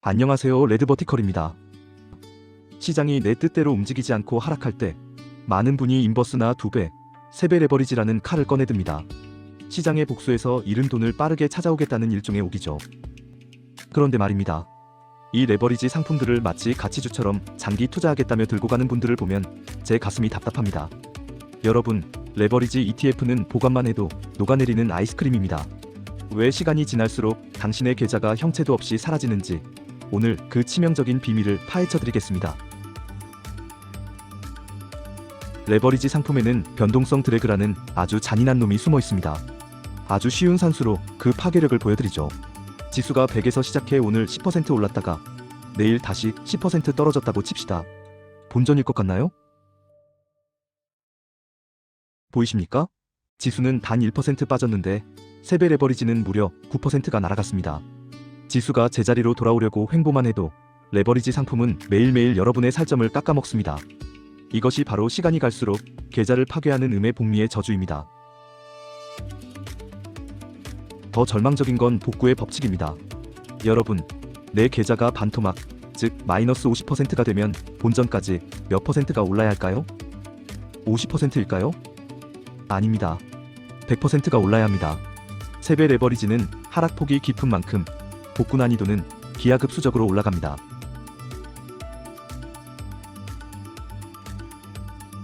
안녕하세요. 레드버티컬입니다. 시장이 내 뜻대로 움직이지 않고 하락할 때 많은 분이 인버스나 두 배, 세배 레버리지라는 칼을 꺼내듭니다. 시장의 복수에서 잃은 돈을 빠르게 찾아오겠다는 일종의 오기죠. 그런데 말입니다. 이 레버리지 상품들을 마치 가치주처럼 장기 투자하겠다며 들고 가는 분들을 보면 제 가슴이 답답합니다. 여러분, 레버리지 ETF는 보관만 해도 녹아내리는 아이스크림입니다. 왜 시간이 지날수록 당신의 계좌가 형체도 없이 사라지는지 오늘 그 치명적인 비밀을 파헤쳐 드리겠습니다. 레버리지 상품에는 변동성 드래그라는 아주 잔인한 놈이 숨어 있습니다. 아주 쉬운 산수로 그 파괴력을 보여드리죠. 지수가 100에서 시작해 오늘 10% 올랐다가 내일 다시 10% 떨어졌다고 칩시다. 본전일 것 같나요? 보이십니까? 지수는 단 1% 빠졌는데 세배 레버리지는 무려 9%가 날아갔습니다. 지수가 제자리로 돌아오려고 횡보만 해도 레버리지 상품은 매일매일 여러분의 살점을 깎아먹습니다. 이것이 바로 시간이 갈수록 계좌를 파괴하는 음의 복리의 저주입니다. 더 절망적인 건 복구의 법칙입니다. 여러분, 내 계좌가 반토막, 즉 마이너스 50%가 되면 본전까지 몇 퍼센트가 올라야 할까요? 50%일까요? 아닙니다. 100%가 올라야 합니다. 세배 레버리지는 하락폭이 깊은 만큼 복구 난이도는 기하급수적으로 올라갑니다.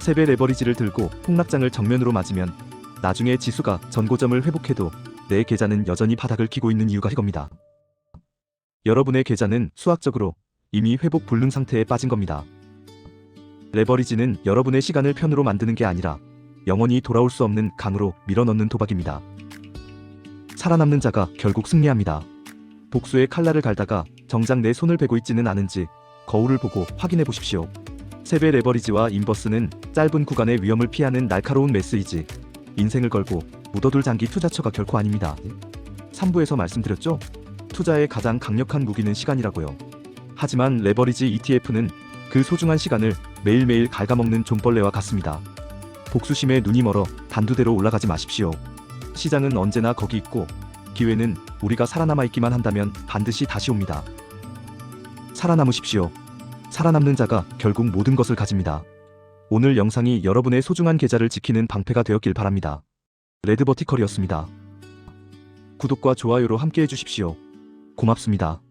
세배 레버리지를 들고 폭락장을 정면으로 맞으면 나중에 지수가 전고점을 회복해도 내 계좌는 여전히 바닥을 기고 있는 이유가 이겁니다. 여러분의 계좌는 수학적으로 이미 회복 불능 상태에 빠진 겁니다. 레버리지는 여러분의 시간을 편으로 만드는 게 아니라 영원히 돌아올 수 없는 강으로 밀어넣는 도박입니다. 살아남는 자가 결국 승리합니다. 복수의 칼날을 갈다가 정작 내 손을 베고 있지는 않은지 거울을 보고 확인해 보십시오. 세배 레버리지와 인버스는 짧은 구간의 위험을 피하는 날카로운 메시지. 인생을 걸고 묻어둘 장기 투자처가 결코 아닙니다. 3부에서 말씀드렸죠? 투자의 가장 강력한 무기는 시간이라고요. 하지만 레버리지 ETF는 그 소중한 시간을 매일매일 갉아먹는 좀벌레와 같습니다. 복수심에 눈이 멀어 단두대로 올라가지 마십시오. 시장은 언제나 거기 있고 기회는 우리가 살아남아 있기만 한다면 반드시 다시 옵니다. 살아남으십시오. 살아남는 자가 결국 모든 것을 가집니다. 오늘 영상이 여러분의 소중한 계좌를 지키는 방패가 되었길 바랍니다. 레드버티컬이었습니다. 구독과 좋아요로 함께 해 주십시오. 고맙습니다.